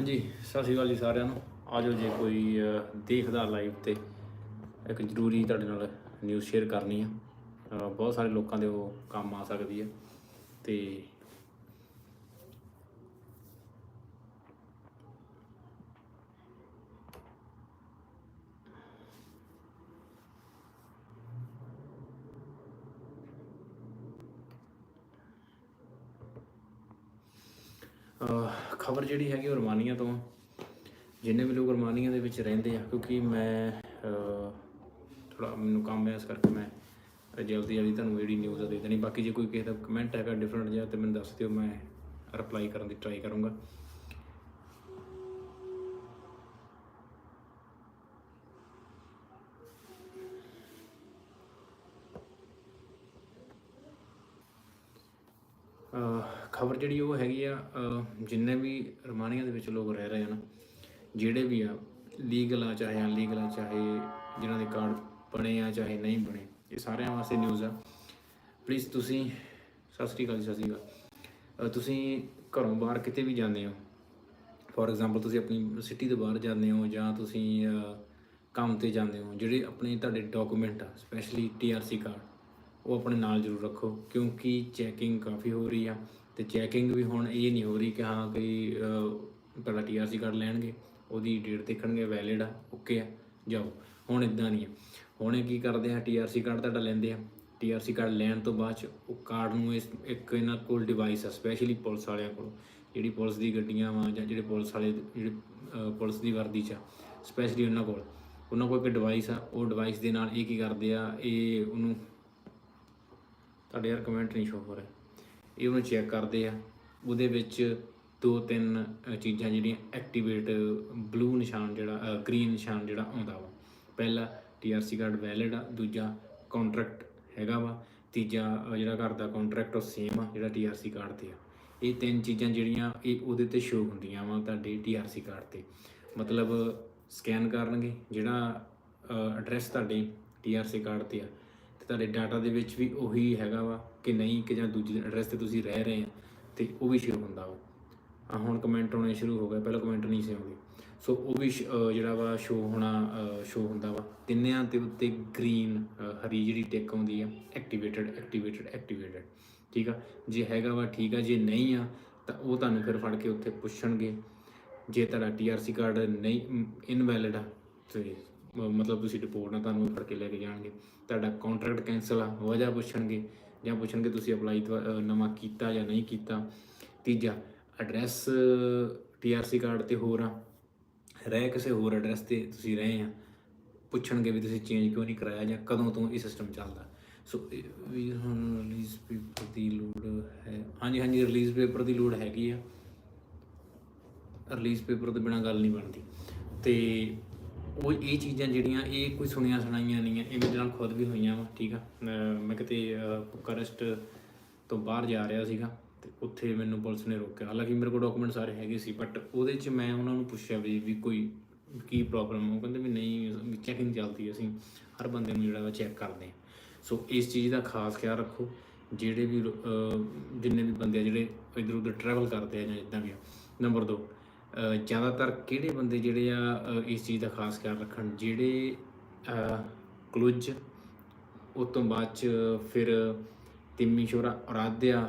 ਹਾਂਜੀ, ਸਤਿ ਸ਼੍ਰੀ ਅਕਾਲ ਜੀ ਸਾਰਿਆਂ ਨੂੰ। ਆਜੋ ਜੇ ਕੋਈ ਦੇਖਦਾ ਲਾਈਵ ਤੇ ਇੱਕ ਜ਼ਰੂਰੀ ਤੁਹਾਡੇ ਨਾਲ ਨਿਊਜ਼ ਸ਼ੇਅਰ ਕਰਨੀ ਆ। ਬਹੁਤ ਸਾਰੇ ਲੋਕਾਂ ਦੇ ਉਹ ਕੰਮ ਆ ਸਕਦੀ ਹੈ ਤੇ ਖਬਰ ਜਿਹੜੀ ਹੈਗੀ ਉਹ ਰਮਾਨੀਆਂ ਤੋਂ ਆ। ਜਿੰਨੇ ਵੀ ਲੋਕ ਰਮਾਨੀਆਂ ਦੇ ਵਿੱਚ ਰਹਿੰਦੇ ਆ, ਕਿਉਂਕਿ ਮੈਂ ਥੋੜਾ ਮੈਨੂੰ ਕੰਮ ਹੈ, ਇਸ ਕਰਕੇ ਮੈਂ ਜਲਦੀ ਜਲਦੀ ਤੁਹਾਨੂੰ ਜਿਹੜੀ ਨਿਊਜ਼ ਦੇ ਦੇਣੀ ਬਾਕੀ ਜੇ ਕੋਈ ਕਿਸੇ ਦਾ ਕਮੈਂਟ ਹੈਗਾ ਡਿਫਰੈਂਟ ਜਿਹਾ, ਤੇ ਮੈਨੂੰ ਦੱਸ ਦਿਓ, ਮੈਂ ਰਿਪਲਾਈ ਕਰਨ ਦੀ ਟਰਾਈ ਕਰੂੰਗਾ ਖਬਰ ਜਿਹੜੀ ਉਹ ਹੈਗੀ ਆ ਜਿੰਨੇ ਵੀ ਰਮਾਨੀਆਂ ਦੇ ਵਿੱਚ ਲੋਕ ਰਹਿ ਰਹੇ ਹਨ ਜਿਹੜੇ ਵੀ ਆ ਲੀਗਲ ਆ ਚਾਹੇ ਅਨਲੀਗਲ ਆ ਚਾਹੇ ਜਿਨ੍ਹਾਂ ਦੇ ਕਾਰਡ ਬਣੇ ਆ ਚਾਹੇ ਨਹੀਂ ਬਣੇ ਇਹ ਸਾਰਿਆਂ ਵਾਸਤੇ ਨਿਊਜ਼ ਆ। ਪਲੀਜ਼ ਤੁਸੀਂ ਸਤਿ ਸ੍ਰੀ ਅਕਾਲ ਜੀ, ਸਤਿ ਸ੍ਰੀ ਅਕਾਲ। ਤੁਸੀਂ ਘਰੋਂ ਬਾਹਰ ਕਿਤੇ ਵੀ ਜਾਂਦੇ ਹੋ ਫੋਰ ਐਗਜ਼ਾਮਪਲ ਤੁਸੀਂ ਆਪਣੀ ਸਿਟੀ ਦੇ ਬਾਹਰ ਜਾਂਦੇ ਹੋ ਜਾਂ ਤੁਸੀਂ ਕੰਮ ਤੇ ਜਾਂਦੇ ਹੋ ਜਿਹੜੇ ਆਪਣੇ ਤੁਹਾਡੇ ਡਾਕੂਮੈਂਟ ਆ ਸਪੈਸ਼ਲੀ ਟੀਆਰਸੀ ਕਾਰਡ ਉਹ ਆਪਣੇ ਨਾਲ ਜ਼ਰੂਰ ਰੱਖੋ ਕਿਉਂਕਿ ਚੈਕਿੰਗ ਕਾਫੀ ਹੋ ਰਹੀ ਆ। ਤੇ ਚੈਕਿੰਗ ਵੀ ਹੁਣ ਇਹ ਨਹੀਂ ਹੋ ਰਹੀ ਕਿ ਹਾਂ ਕੋਈ ਅਹ, ਤੁਹਾਡਾ ਟੀਆਰਸੀ ਕਾਰਡ ਲੈਣਗੇ ਉਹਦੀ ਡੇਟ ਦੇਖਣਗੇ ਵੈਲਿਡ ਆ ਓਕੇ ਆ ਜਾਓ। ਹੁਣ ਇਦਾਂ ਨਹੀਂ ਆ। ਹੁਣ ਇਹ ਕੀ ਕਰਦੇ ਆ ਟੀਆਰਸੀ ਕਾਰਡ ਤੁਹਾਡਾ ਲੈਂਦੇ ਆ। ਟੀਆਰਸੀ ਕਾਰਡ ਲੈਣ ਤੋਂ ਬਾਅਦ ਚ ਉਹ ਕਾਰਡ ਨੂੰ ਇਸ ਇੱਕ ਇਹਨਾਂ ਕੋਲ ਡਿਵਾਈਸ ਆ ਸਪੈਸ਼ਲੀ ਪੁਲਿਸ ਵਾਲਿਆਂ ਕੋਲ। ਜਿਹੜੀ ਪੁਲਿਸ ਦੀ ਗੱਡੀਆਂ ਵਾ ਜਾਂ ਜਿਹੜੇ ਪੁਲਿਸ ਵਾਲੇ ਜਿਹੜੇ ਪੁਲਿਸ ਦੀ ਵਰਦੀ ਚ ਸਪੈਸ਼ਲੀ ਉਹਨਾਂ ਕੋਲ। ਉਹਨਾਂ ਕੋਲ ਇੱਕ ਡਿਵਾਈਸ ਆ ਉਹ ਡਿਵਾਈਸ ਦੇ ਨਾਲ ਇਹ ਕੀ ਕਰਦੇ ਆ ਇਹ ਉਹਨੂੰ ਤੁਹਾਡੇ ਯਾਰ ਕਮੈਂਟ ਨਹੀਂ ਸ਼ੋ ਹੋ ਰਿਹਾ। ਇਹ ਉਹਨੂੰ ਚੈੱਕ ਕਰਦੇ ਆ। ਉਹਦੇ ਵਿੱਚ ਦੋ ਤਿੰਨ ਚੀਜ਼ਾਂ ਜਿਹੜੀਆਂ ਐਕਟੀਵੇਟ ਬਲੂ ਨਿਸ਼ਾਨ ਜਿਹੜਾ ਗ੍ਰੀਨ ਨਿਸ਼ਾਨ ਜਿਹੜਾ ਆਉਂਦਾ ਵਾ। ਪਹਿਲਾ ਟੀਆਰਸੀ ਕਾਰਡ ਵੈਲਿਡ ਆ, ਦੂਜਾ ਕੰਟਰੈਕਟ ਹੈਗਾ ਵਾ, ਤੀਜਾ ਜਿਹੜਾ ਘਰ ਦਾ ਕੰਟਰੈਕਟ ਉਹ ਸੇਮ ਆ, ਜਿਹੜਾ ਟੀਆਰਸੀ ਕਾਰਡ ਤੇ ਆ। ਇਹ ਤਿੰਨ ਚੀਜ਼ਾਂ ਜਿਹੜੀਆਂ, ਇਹ ਉਹਦੇ ਤੇ ਸ਼ੋ ਹੁੰਦੀਆਂ ਵਾ ਤੁਹਾਡੇ ਟੀਆਰਸੀ ਕਾਰਡ ਤੇ। ਮਤਲਬ ਸਕੈਨ ਕਰਨਗੇ, ਜਿਹੜਾ ਐਡਰੈਸ ਤੁਹਾਡੇ ਟੀਆਰਸੀ ਕਾਰਡ ਤੇ ਆ। ਤੁਹਾਡੇ ਡਾਟਾ ਦੇ ਵਿੱਚ ਵੀ ਉਹੀ ਹੈਗਾ ਵਾ ਕਿ ਨਹੀਂ ਕਿ ਜਾਂ ਦੂਜੇ ਐਡਰੈਸ ਤੇ ਤੁਸੀਂ ਰਹਿ ਰਹੇ ਆ, ਤੇ ਉਹ ਵੀ ਸ਼ੁਰੂ ਹੁੰਦਾ ਵਾ। ਆ ਹੁਣ ਕਮੈਂਟ ਆਉਣੇ ਸ਼ੁਰੂ ਹੋ ਗਏ, ਪਹਿਲਾਂ ਕਮੈਂਟ ਨਹੀਂ ਸੀ ਆਉਂਦੇ। ਸੋ ਉਹ ਵੀ ਸ਼- ਜਿਹੜਾ ਵਾ ਸ਼ੋ ਹੋਣਾ ਸ਼ੋ ਹੁੰਦਾ ਵਾ। ਤਿੰਨਿਆਂ ਦੇ ਉੱਤੇ ਗ੍ਰੀਨ ਹਰੀ ਜਿਹੜੀ ਟਿਕ ਆਉਂਦੀ ਆ ਐਕਟੀਵੇਟਡ ਐਕਟੀਵੇਟਡ ਐਕਟੀਵੇਟਡ ਠੀਕ ਆ? ਜੇ ਹੈਗਾ ਵਾ ਠੀਕ ਆ, ਜੇ ਨਹੀਂ ਆ, ਤਾਂ ਉਹ ਤੁਹਾਨੂੰ ਫਿਰ ਫੜ ਕੇ ਉੱਥੇ ਪੁੱਛਣਗੇ। ਜੇ ਤੁਹਾਡਾ ਟੀਆਰਸੀ ਕਾਰਡ ਨਹੀਂ, ਇਨਵੈਲਿਡ ਆ, ਤੇ ਮਤਲਬ ਤੁਸੀਂ ਡਿਪੋਰਟ ਨਾਲ ਤੁਹਾਨੂੰ ਫੜ ਕੇ ਲੈ ਕੇ ਜਾਣਗੇ, ਤੁਹਾਡਾ ਕੰਟਰੈਕਟ ਕੈਂਸਲ ਆ ਵਜ੍ਹਾ ਪੁੱਛਣਗੇ, ਜਾਂ ਪੁੱਛਣਗੇ ਤੁਸੀਂ ਅਪਲਾਈ ਨਵਾਂ ਕੀਤਾ ਜਾਂ ਨਹੀਂ ਕੀਤਾ। ਤੀਜਾ ਐਡਰੈਸ ਟੀਆਰਸੀ ਕਾਰਡ ਤੇ ਹੋਰ ਆ। ਰਹਿ ਕਿਸੇ ਹੋਰ ਐਡਰੈਸ ਤੇ ਤੁਸੀਂ ਰਹੇ ਆ। ਪੁੱਛਣਗੇ ਵੀ ਤੁਸੀਂ ਚੇਂਜ ਕਿਉਂ ਨਹੀਂ ਕਰਾਇਆ ਜਾਂ ਕਦੋਂ ਤੋਂ ਇਹ ਸਿਸਟਮ ਚੱਲਦਾ। ਸੋ ਇਹ ਵੀ ਹੁਣ ਰਿਲੀਜ਼ ਪੇਪਰ ਦੀ ਲੋੜ ਹੈ। ਹਾਂਜੀ ਹਾਂਜੀ ਰਿਲੀਜ਼ ਪੇਪਰ ਦੀ ਲੋੜ ਹੈਗੀ ਆ। ਰਿਲੀਜ਼ ਪੇਪਰ ਤੋਂ ਬਿਨਾ ਗੱਲ ਨਹੀਂ ਬਣਦੀ। ਤੇ ਉਹ ਇਹ ਚੀਜ਼ਾਂ ਜਿਹੜੀਆਂ ਇਹ ਕੋਈ ਸੁਣੀਆਂ ਸੁਣਾਈਆਂ ਨਹੀਂ ਆ, ਇਹ ਮੇਰੇ ਨਾਲ ਖੁਦ ਵੀ ਹੋਈਆਂ ਵਾ, ਠੀਕ ਆ। ਮੈਂ ਕਿਤੇ ਕਰਸਟ ਤੋਂ ਬਾਹਰ ਜਾ ਰਿਹਾ ਸੀਗਾ ਤੇ ਉੱਥੇ ਮੈਨੂੰ ਪੁਲਿਸ ਨੇ ਰੋਕਿਆ। ਹਾਲਾਂਕਿ ਮੇਰੇ ਕੋਲ ਡਾਕੂਮੈਂਟ ਸਾਰੇ ਹੈਗੇ ਸੀ ਬਟ ਉਹਦੇ 'ਚ ਮੈਂ ਉਹਨਾਂ ਨੂੰ ਪੁੱਛਿਆ ਵੀ ਵੀ ਕੋਈ ਕੀ ਪ੍ਰੋਬਲਮ ਉਹ ਕਹਿੰਦੇ ਵੀ ਨਹੀਂ ਚੈਕਿੰਗ ਚੱਲਦੀ ਅਸੀਂ ਹਰ ਬੰਦੇ ਨੂੰ ਜਿਹੜਾ ਵਾ ਚੈੱਕ ਕਰਦੇ ਹਾਂ ਸੋ ਇਸ ਚੀਜ਼ ਦਾ ਖਾਸ ਖਿਆਲ ਰੱਖੋ, ਜਿਹੜੇ ਵੀ ਜਿੰਨੇ ਵੀ ਬੰਦੇ ਆ ਜਿਹੜੇ ਇਧਰ ਉਧਰ ਟਰੈਵਲ ਕਰਦੇ ਆ ਜਾਂ ਇਦਾਂ ਵੀ ਆ। ਨੰਬਰ 2 ਜ਼ਿਆਦਾਤਰ ਕਿਹੜੇ ਬੰਦੇ ਜਿਹੜੇ ਆ ਇਸ ਚੀਜ਼ ਦਾ ਖਾਸ ਖਿਆਲ ਰੱਖਣ? ਜਿਹੜੇ ਅਹ, ਕਲੁੱਜ ਉਸ ਤੋਂ ਬਾਅਦ ਚ ਫਿਰ ਤਿੰਮੀ ਸ਼ੋਰਾ ਅਰਾਧਿਆ